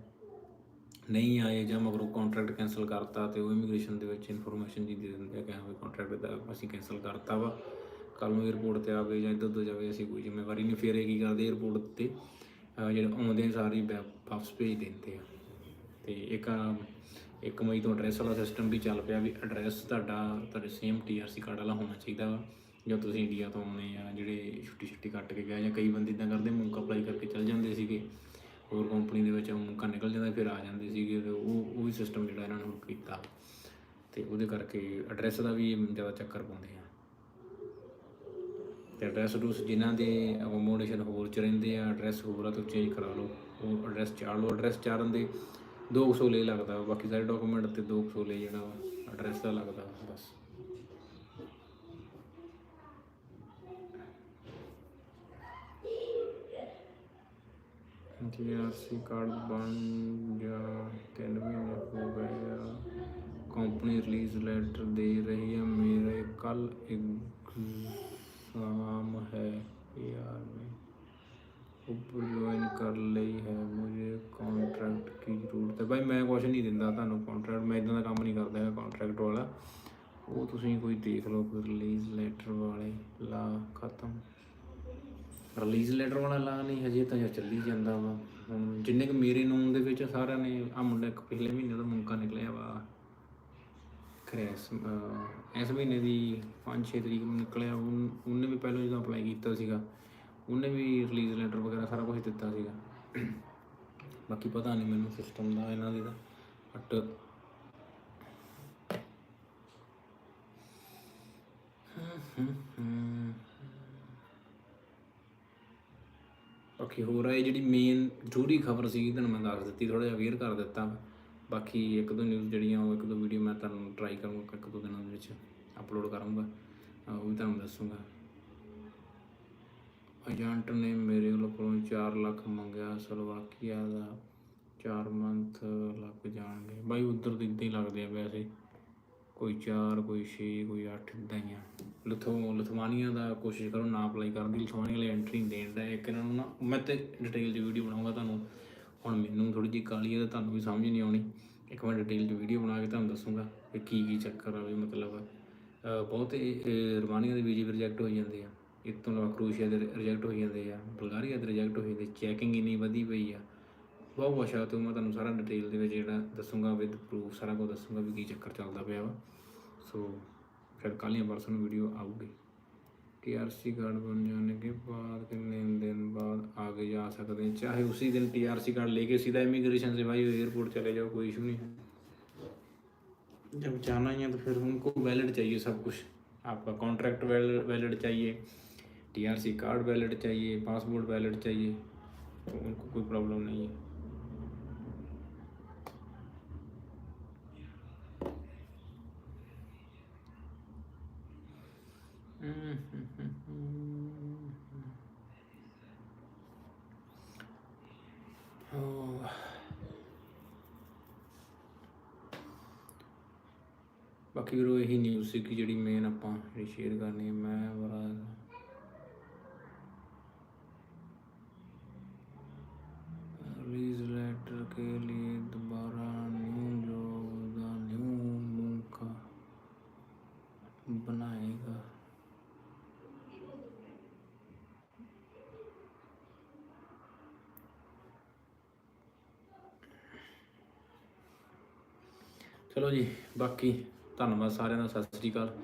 ਨਹੀਂ ਆਏ ਜਾਂ ਮਗਰੋਂ ਕੰਟਰੈਕਟ ਕੈਨਸਲ ਕਰਤਾ ਤੇ ਉਹ ਇਮੀਗ੍ਰੇਸ਼ਨ ਦੇ ਵਿੱਚ ਇਨਫੋਰਮੇਸ਼ਨ ਜੀ ਦੇ ਦਿੰਦੇ ਆ ਕਿ ਹਾਂ ਵੀ ਕੰਟਰੈਕਟ ਦਾ ਅਸੀਂ ਕੈਨਸਲ ਕਰਤਾ ਵਾ। ਕੱਲ ਨੂੰ 에어ਪੋਰਟ ਤੇ ਆਵੇ ਜਾਂ ਇੱਧਰ ਤੋਂ ਜਾਵੇ, ਅਸੀਂ ਕੋਈ ਜ਼ਿੰਮੇਵਾਰੀ ਨਹੀਂ ਫਿਰ ਇਹ ਕੀ ਕਰਦੇ 에어ਪੋਰਟ ਤੇ ਜਿਹੜੇ ਆਉਂਦੇ ਸਾਰੀ ਵਾਪਸ ਭੇਜ ਦਿੰਦੇ ਆ। ਤੇ ਇੱਕ ਇੱਕ ਮਈ ਤੋਂ ਐਡਰੈਸ ਵਾਲਾ ਸਿਸਟਮ ਵੀ ਚੱਲ ਪਿਆ ਵੀ ਐਡਰੈਸ ਤੁਹਾਡਾ, ਤੁਹਾਡੇ ਸੇਮ ਟੀਆਰਸੀ ਕਾਰਡ ਵਾਲਾ ਹੋਣਾ ਚਾਹੀਦਾ ਵਾ। ਜਾਂ ਤੁਸੀਂ ਇੰਡੀਆ ਤੋਂ ਆਉਂਦੇ ਆ, ਜਿਹੜੇ ਛੁੱਟੀ ਛੁੱਟੀ ਕੱਟ ਕੇ ਗਏ ਜਾਂ ਕਈ ਬੰਦੇ ਇਦਾਂ ਕਰਦੇ ਮੌਕਾ ਅਪਲਾਈ ਕਰਕੇ ਚੱਲ ਜਾਂਦੇ ਸੀਗੇ। ਹੋਰ ਕੰਪਨੀ ਦੇ ਵਿੱਚ ਮੂੰਕਾ ਨਿਕਲ ਜਾਂਦਾ ਫਿਰ ਆ ਜਾਂਦੇ ਸੀਗੇ ਤੇ ਉਹ ਉਹ ਵੀ ਸਿਸਟਮ ਜਿਹੜਾ ਇਹਨਾਂ ਨੇ ਹੁਣ ਕੀਤਾ। ਤੇ ਉਹਦੇ ਕਰਕੇ ਐਡਰੈਸ ਦਾ ਵੀ ਜ਼ਿਆਦਾ ਚੱਕਰ ਪਾਉਂਦੇ ਆ। ਤੇ ਐਡਰੈਸ ਡੂਸ ਜਿਨ੍ਹਾਂ ਦੇ ਅਕੋਮੋਡੇਸ਼ਨ ਹੋਰ ਚ ਰਹਿੰਦੇ ਆ ਐਡਰੈਸ ਹੋਰ ਆ ਤਾਂ ਚੇਂਜ ਕਰਾ ਲਓ। ਉਹ ਐਡਰੈਸ ਚਾੜ ਲਓ ਐਡਰੈਸ ਚਾੜਨ ਦੇ 200 ਲੈ ਲੱਗਦਾ ਵਾ, ਬਾਕੀ ਸਾਰੇ ਡਾਕੂਮੈਂਟ ਤੇ 200 ਲੈ ਜਿਹੜਾ ਐਡਰੈਸ ਦਾ ਲੱਗਦਾ ਬਸ। ਜੀਆਰਸੀ ਕਾਰਡ ਬਣ ਜਾ ਤਿੰਨ ਮਹੀਨੇ ਹੋ ਗਏ ਆ ਕੰਪਨੀ ਰਿਲੀਜ਼ ਲੈਟਰ ਦੇ ਰਹੀ ਆ, ਮੇਰੇ ਕੱਲ एग्जाम है यार में ऊपर ज्वाइन कर ਲਈ ਹੈ ਮੇਰੇ ਕੰਟਰੈਕਟ ਕੀ ਜ਼ਰੂਰਤ ਹੈ। ਭਾਈ, ਮੈਂ ਕੁਝ ਨਹੀਂ ਦਿੰਦਾ ਤੁਹਾਨੂੰ ਕੰਟਰੈਕਟ ਮੈਂ ਇਦਾਂ ਦਾ ਕੰਮ ਨਹੀਂ ਕਰਦਾ ਹੈਗਾ ਕੰਟਰੈਕਟ ਵਾਲਾ। ਉਹ ਤੁਸੀਂ ਕੋਈ ਦੇਖ ਲਓ ਰਿਲੀਜ਼ ਲੈਟਰ ਵਾਲੇ, ਲਾ ਖਤਮ। ਰਿਲੀਜ਼ ਲੈਟਰ ਵਾਲਾ ਲਾ ਨਹੀਂ ਹਜੇ ਤਾਂ ਚੱਲੀ ਜਾਂਦਾ ਵਾ। ਹੁਣ ਜਿੰਨੇ ਕੁ ਮੇਰੇ ਨੂਨ ਦੇ ਵਿੱਚ ਸਾਰਿਆਂ ਨੇ ਆ ਮੁੰਡਾ ਇੱਕ ਪਿਛਲੇ ਮਹੀਨੇ ਦਾ ਮੁੰਕਾ ਨਿਕਲਿਆ ਵਾ। ਕ੍ਰੈਸ ਇਸ ਮਹੀਨੇ ਦੀ 5-6 ਤਰੀਕ ਨੂੰ ਨਿਕਲਿਆ। ਉਹਨ- ਉਹਨੇ ਵੀ ਪਹਿਲਾਂ ਜਦੋਂ ਅਪਲਾਈ ਕੀਤਾ ਸੀਗਾ, ਉਹਨੇ ਵੀ ਰਿਲੀਜ਼ ਲੈਟਰ ਵਗੈਰਾ ਸਾਰਾ ਕੁਝ ਦਿੱਤਾ ਸੀਗਾ। ਬਾਕੀ ਪਤਾ ਨਹੀਂ ਮੈਨੂੰ ਸਿਸਟਮ ਦਾ, ਇਹਨਾਂ ਦੇ ਦਾ। ਬਟ ਬਾਕੀ ਹੋਰ ਆ, ਇਹ ਜਿਹੜੀ ਮੇਨ ਜ਼ਰੂਰੀ ਖਬਰ ਸੀਗੀ, ਤੁਹਾਨੂੰ ਮੈਂ ਦੱਸ ਦਿੱਤੀ ਥੋੜਾ ਜਿਹਾ ਅਵੇਅਰ ਕਰ ਦਿੱਤਾ। ਬਾਕੀ ਇੱਕ ਦੋ ਨਿਊਜ਼ ਜਿਹੜੀਆਂ, ਉਹ ਇੱਕ ਦੋ ਵੀਡੀਓ ਮੈਂ ਤੁਹਾਨੂੰ ਟਰਾਈ ਕਰੂੰਗਾ, ਇੱਕ ਦੋ ਦਿਨਾਂ ਦੇ ਵਿੱਚ ਅਪਲੋਡ ਕਰੂੰਗਾ ਉਹ ਵੀ ਤੁਹਾਨੂੰ ਦੱਸੂੰਗਾ। ਏਜੰਟ ਨੇ ਮੇਰੇ ਕੋਲੋਂ 4 ਲੱਖ ਮੰਗਿਆ, ਸਲੋਵਾਕੀਆ ਦਾ 4 ਮੰਥ ਲੱਗ ਜਾਣਗੇ। ਬਾਈ, ਉਧਰ ਤਾਂ ਇੱਦਾਂ ਹੀ ਲੱਗਦੇ ਆ ਵੈਸੇ। ਕੋਈ 4 ਕੋਈ 6 ਕੋਈ 8 ਇਦਾਂ ਹੀ ਆ। ਲਥੋ ਲਥਵਾਨੀਆ ਦਾ ਕੋਸ਼ਿਸ਼ ਕਰੋ ਨਾ ਅਪਲਾਈ ਕਰਨ ਦੀ। ਲਥਵਾਨੀਆ ਲਈ ਐਂਟਰੀ ਦੇਣ ਦਾ ਇੱਕ ਇਹਨਾਂ ਨੂੰ ਨਾ, ਮੈਂ ਤੇ ਡਿਟੇਲ ਦੀ ਵੀਡੀਓ ਬਣਾਉਂਗਾ ਤੁਹਾਨੂੰ। ਹੁਣ ਮੈਨੂੰ ਥੋੜੀ ਜਿਹੀ ਕਾਲੀ ਹੈ ਤਾਂ ਤੁਹਾਨੂੰ ਵੀ ਸਮਝ ਨਹੀਂ ਆਉਣੀ। ਇੱਕ ਮੈਂ ਡਿਟੇਲ 'ਚ ਵੀਡੀਓ ਬਣਾ ਕੇ ਤੁਹਾਨੂੰ ਦੱਸੂਗਾ ਕਿ ਕੀ ਕੀ ਚੱਕਰ ਆ ਵੀ ਮਤਲਬ, ਅਹ ਬਹੁਤ ਰਮਾਨੀਆ ਦੇ ਵੀਜ਼ੇ ਰਿਜੈਕਟ ਹੋ ਜਾਂਦੇ ਆ। ਇਸ ਤੋਂ ਇਲਾਵਾ ਕਰੋਸ਼ੀਆ ਦੇ ਰਿਜੈਕਟ ਹੋ ਜਾਂਦੇ ਆ। ਬਲਗਾਰੀਆ ਦੇ ਰਿਜੈਕਟ ਹੋ ਜਾਂਦੇ ਚੈਕਿੰਗ ਇੰਨੀ ਵਧੀ ਪਈ ਆ। ਬਹੁਤ ਬਹੁਤ ਆ ਤੋਂ ਮੈਂ ਤੁਹਾਨੂੰ ਸਾਰਾ ਡਿਟੇਲ ਦੇ ਵਿੱਚ ਜਿਹੜਾ ਦੱਸੂਗਾ ਵਿਦ ਪ੍ਰੂਫ ਸਾਰਾ ਕੁਝ ਦੱਸੂਗਾ ਵੀ ਕੀ ਚੱਕਰ ਚੱਲਦਾ ਪਿਆ ਵਾ। ਸੋ फिर खड़काली personal video I T R C card बन जाने के बाद फिर लेन देन बाद आगे जा सकते हैं। चाहे उसी दिन टी आर सी कार्ड लेके सीधा इमिग्रेशन से भाई एयरपोर्ट चले जाओ, कोई इशू नहीं है। जब जाना ही है तो फिर उनको वैलिड चाहिए सब कुछ। आपका कॉन्ट्रैक्ट वैलिड चाहिए T R C card valid चाहिए पासपोर्ट वैलिड चाहिए तो उनको कोई प्रॉब्लम नहीं है। ਬਾਕੀ ਵੀਰੋ ਇਹੀ ਨਿਊਜ਼ ਸੀ ਕਿ ਜਿਹੜੀ ਮੇਨ ਆਪਾਂ ਜਿਹੜੀ ਸ਼ੇਅਰ ਕਰਨੀ ਹੈ ਮੈਂ ਬੜਾ ਰਿਲੀਜ਼ ਕੇ ਲਈ ਦੁਬਾਰਾ ਨਿਊ ਜੋਬ ਦਾ ਨਿਊ ਮੌਕਾ ਬਣਾਏਗਾ। ਚਲੋ ਜੀ, ਬਾਕੀ ਧੰਨਵਾਦ ਸਾਰਿਆਂ ਦਾ, ਸਤਿ ਸ੍ਰੀ ਅਕਾਲ।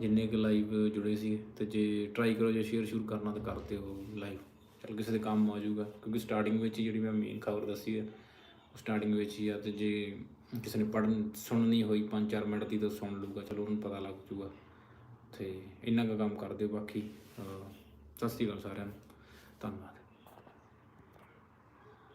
ਜਿੰਨੇ ਕੁ ਲਾਈਵ ਜੁੜੇ ਸੀ ਤੇ ਜੇ ਟਰਾਈ ਕਰੋ, ਜੇ ਸ਼ੇਅਰ ਸ਼ੂਰ ਕਰਨਾ, ਤਾਂ ਕਰ ਦਿਓ ਲਾਈਵ ਚਲ ਕਿਸੇ ਦੇ ਕੰਮ ਆ ਜਾਊਗਾ ਕਿਉਂਕਿ ਸਟਾਰਟਿੰਗ ਵਿੱਚ ਹੀ ਜਿਹੜੀ ਮੈਂ ਮੇਨ ਖਬਰ ਦੱਸੀ ਹੈ, ਉਹ ਸਟਾਰਟਿੰਗ ਵਿੱਚ ਹੀ ਆ, ਤੇ ਜੇ ਕਿਸੇ ਨੇ ਪੜਨ ਸੁਣਨੀ ਹੋਈ 5-4 ਮਿੰਟ ਦੀ ਤਾਂ ਸੁਣ ਲੂਗਾ ਚਲੋ, ਉਹਨੂੰ ਪਤਾ ਲੱਗ ਜੂਗਾ। ਤੇ ਇੰਨਾ ਕੁ ਕੰਮ ਕਰ ਦਿਓ ਬਾਕੀ। ਸਤਿ ਸ੍ਰੀ ਅਕਾਲ ਸਾਰਿਆਂ ਨੂੰ। ਧੰਨਵਾਦ।